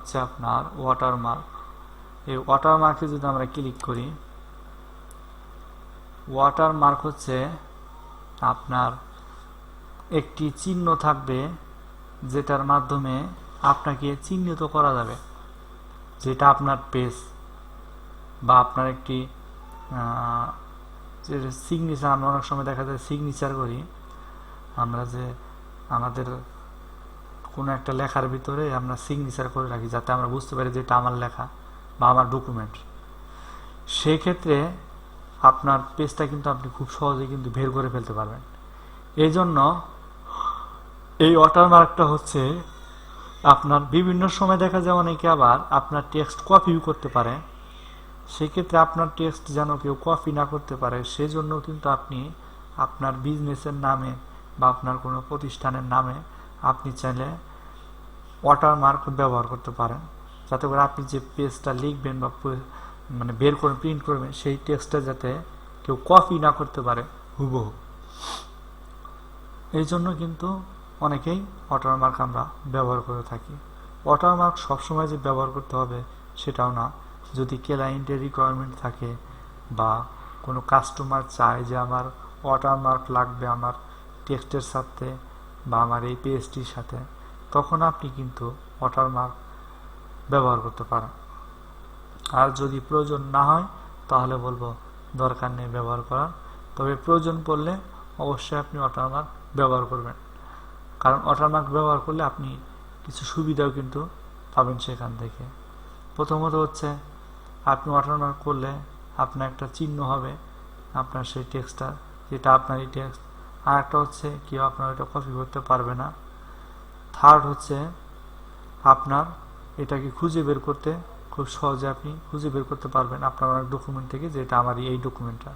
হচ্ছে আপনার ওয়াটারমার্ক এই ওয়াটারমার্কে যদি আমরা ক্লিক করি ওয়াটারমার্ক হচ্ছে আপনার একটি চিহ্ন থাকবে যেটার মাধ্যমে আপনাকে চিহ্নিত করা যাবে। যেটা আপনার পেজ বা আপনার একটি সিগনেচার আমরা অনেক সময় দেখা যায় সিগনেচার করি। আমরা যে আমাদের কোনো একটা লেখার ভিতরে আমরা সিগনেচার করে রাখি যাতে আমরা বুঝতে পারি যে এটা আমার লেখা বা আমার ডকুমেন্ট সেই ক্ষেত্রে আপনার পেজটা কিন্তু আপনি খুব সহজে কিন্তু বের করে ফেলতে পারবেন। এই জন্য এই ওয়াটারমার্কটা হচ্ছে আপনার বিভিন্ন সময় দেখা যায় অনেকে আবার আপনার টেক্সট কপিও করতে পারে। সেক্ষেত্রে আপনার টেক্সট যেন কেউ কপি না করতে পারে, সেজন্য কিন্তু আপনি আপনার বিজনেসের নামে বা আপনার কোনো প্রতিষ্ঠানের নামে আপনি চাইলে ওয়াটারমার্ক ব্যবহার করতে পারেন। যাতে করে আপনি যে পেজটা লিখবেন বা মানে বের করে প্রিন্ট করবেন, সেই টেক্সটটা যাতে কেউ কপি না করতে পারে, হুবহু। এই জন্য কিন্তু অনেকেই ওয়াটারমার্ক আমরা ব্যবহার করে থাকি। ওয়াটারমার্ক সবসময় যে ব্যবহার করতে হবে সেটাও না। যদি ক্লায়েন্টের রিকোয়ারমেন্ট থাকে বা কোনো কাস্টমার চায় যে আমার ওয়াটারমার্ক লাগবে আমার টেক্সটের সাথে বা আমার এই পেজটির সাথে তখন আপনি কিন্তু ওয়াটারমার্ক ব্যবহার করতে পারেন। আর যদি প্রয়োজন না হয়, তাহলে বলব দরকার নেই ব্যবহার করার। তবে প্রয়োজন পড়লে অবশ্যই আপনি ওয়াটারমার্ক ব্যবহার করবেন। কারণ ওয়াটারমার্ক ব্যবহার করলে আপনি কিছু সুবিধাও কিন্তু পাবেন সেখান থেকে। প্রথমত হচ্ছে, আপনি ওয়াটারমার্ক করলে আপনার একটা চিহ্ন হবে, আপনার সেই টেক্সটটা যেটা আপনারই টেক্সট আর একটা হচ্ছে, কেউ আপনার ওইটা কপি করতে পারবে না। থার্ড হচ্ছে আপনার এটাকে খুঁজে বের করতে খুব সহজে আপনি খুঁজে বের করতে পারবেন আপনার অনেক ডকুমেন্ট থেকে যে এটা আমার এই ডকুমেন্টটা